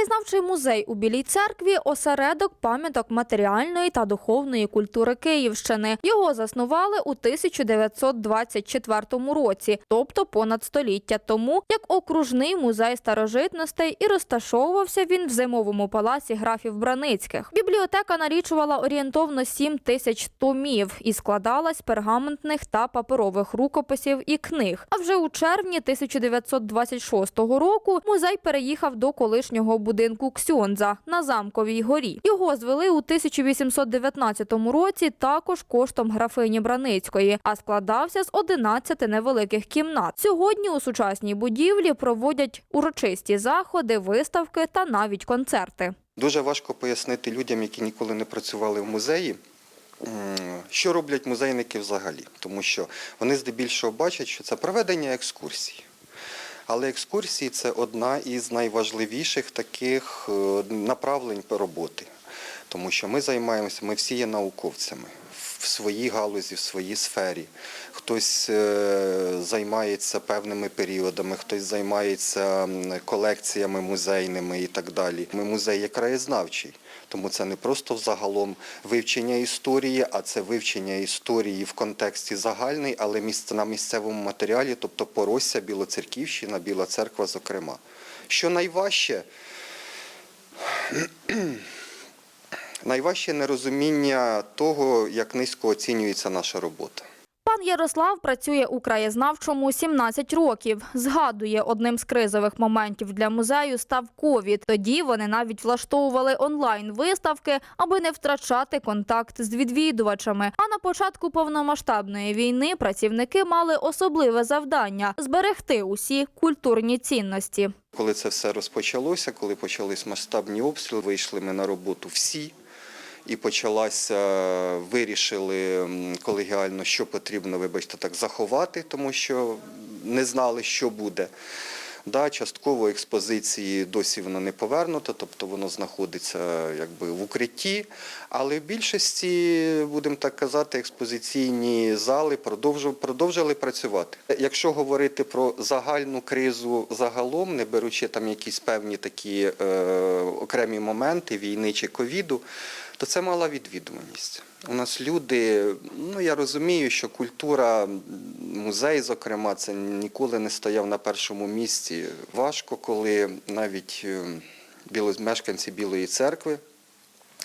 Краєзнавчий музей у Білій церкві осередок пам'яток матеріальної та духовної культури Київщини. Його заснували у 1924 році, тобто понад століття тому, як окружний музей старожитностей і розташовувався він в зимовому палаці графів Браницьких. Бібліотека налічувала орієнтовно 7 тисяч томів і складалась пергаментних та паперових рукописів і книг. А вже у червні 1926 року музей переїхав до колишнього будинку Ксьонза на замковій горі. Його звели у 1819 році також коштом графині Браницької, а складався з 11 невеликих кімнат. Сьогодні у сучасній будівлі проводять урочисті заходи, виставки та навіть концерти. Дуже важко пояснити людям, які ніколи не працювали в музеї, що роблять музейники взагалі, тому що вони здебільшого бачать, що це проведення екскурсій. Але екскурсії це одна із найважливіших таких е, направлень роботи, тому що ми займаємося, ми всі є науковцями в своїй галузі, в своїй сфері. Хтось е, займається певними періодами, хтось займається колекціями музейними і так далі. Ми музей є краєзнавчий. Тому це не просто взагалом вивчення історії, а це вивчення історії в контексті загальний, але на місцевому матеріалі, тобто Поросся, Білоцерківщина, Біла церква, зокрема. Що найважче? Найважче нерозуміння того, як низько оцінюється наша робота. Пан Ярослав працює у краєзнавчому 17 років. Згадує, одним з кризових моментів для музею став ковід. Тоді вони навіть влаштовували онлайн-виставки, аби не втрачати контакт з відвідувачами. А на початку повномасштабної війни працівники мали особливе завдання зберегти усі культурні цінності. Коли це все розпочалося, коли почались масштабні обстріли, вийшли ми на роботу всі. І почалася, вирішили колегіально, що потрібно, вибачте, так заховати, тому що не знали, що буде. Да, частково експозиції досі воно не повернуто, тобто воно знаходиться якби в укритті. Але в більшості, будемо так казати, експозиційні зали продовжу- продовжили працювати. Якщо говорити про загальну кризу загалом, не беручи там якісь певні такі е, окремі моменти війни чи ковіду, то це мала відвідуваність. У нас люди, ну я розумію, що культура, музей, зокрема, це ніколи не стояв на першому місці. Важко, коли навіть е, мешканці Білої церкви,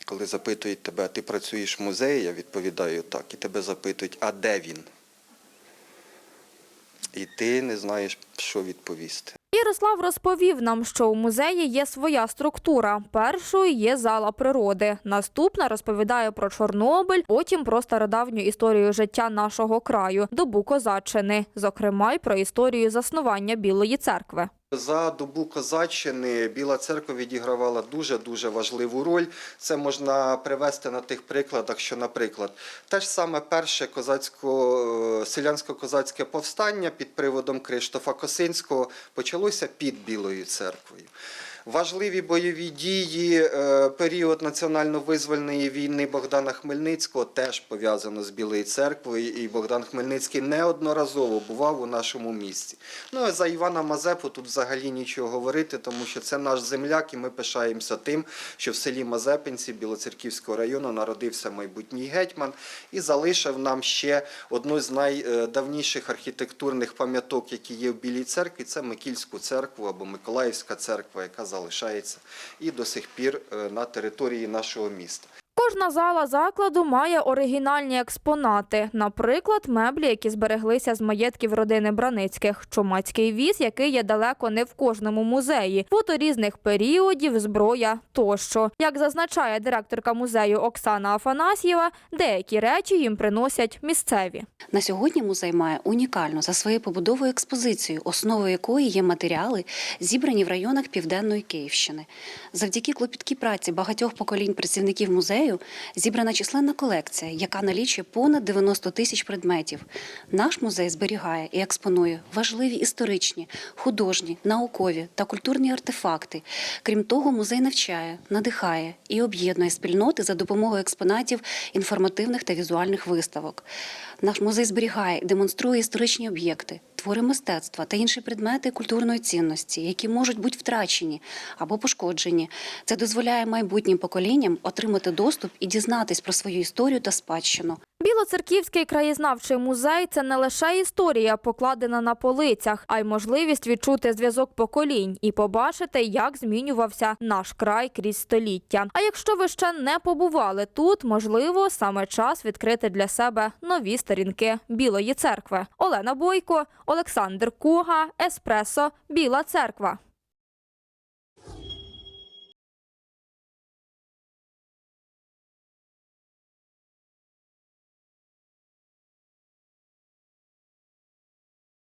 коли запитують тебе, ти працюєш в музеї, я відповідаю так, і тебе запитують, а де він? І ти не знаєш, що відповісти. Ярослав розповів нам, що у музеї є своя структура. Першою є зала природи. Наступна розповідає про Чорнобиль, потім про стародавню історію життя нашого краю, добу козаччини, зокрема й про історію заснування Білої церкви. За добу козаччини Біла церква відігравала дуже дуже важливу роль. Це можна привести на тих прикладах, що, наприклад, те ж саме перше козацько селянсько-козацьке повстання під приводом Криштофа Косинського почалося під Білою церквою. Важливі бойові дії, е, період національно-визвольної війни Богдана Хмельницького теж пов'язано з Білою церквою, і Богдан Хмельницький неодноразово бував у нашому місті. Ну а за Івана Мазепу тут взагалі нічого говорити, тому що це наш земляк, і ми пишаємося тим, що в селі Мазепинці Білоцерківського району народився майбутній гетьман і залишив нам ще одну з найдавніших архітектурних пам'яток, які є в Білій церкві. Це Микільську церкву або Миколаївська церква, яка залишається і до сих пір е, на території нашого міста. Кожна зала закладу має оригінальні експонати, наприклад, меблі, які збереглися з маєтків родини Браницьких, чумацький віз, який є далеко не в кожному музеї, фото різних періодів, зброя тощо. Як зазначає директорка музею Оксана Афанасьєва, деякі речі їм приносять місцеві. На сьогодні музей має унікальну за своєю побудовою експозицію, основою якої є матеріали, зібрані в районах Південної Київщини. Завдяки клопіткій праці багатьох поколінь працівників музею зібрана численна колекція, яка налічує понад 90 тисяч предметів. Наш музей зберігає і експонує важливі історичні, художні, наукові та культурні артефакти. Крім того, музей навчає, надихає і об'єднує спільноти за допомогою експонатів інформативних та візуальних виставок. Наш музей зберігає і демонструє історичні об'єкти, твори мистецтва та інші предмети культурної цінності, які можуть бути втрачені або пошкоджені. Це дозволяє майбутнім поколінням отримати доступ і дізнатись про свою історію та спадщину. Білоцерківський краєзнавчий музей це не лише історія, покладена на полицях, а й можливість відчути зв'язок поколінь і побачити, як змінювався наш край крізь століття. А якщо ви ще не побували тут, можливо, саме час відкрити для себе нові сторінки Білої церкви. Олена Бойко, Олександр Куга, Еспресо, Біла Церква.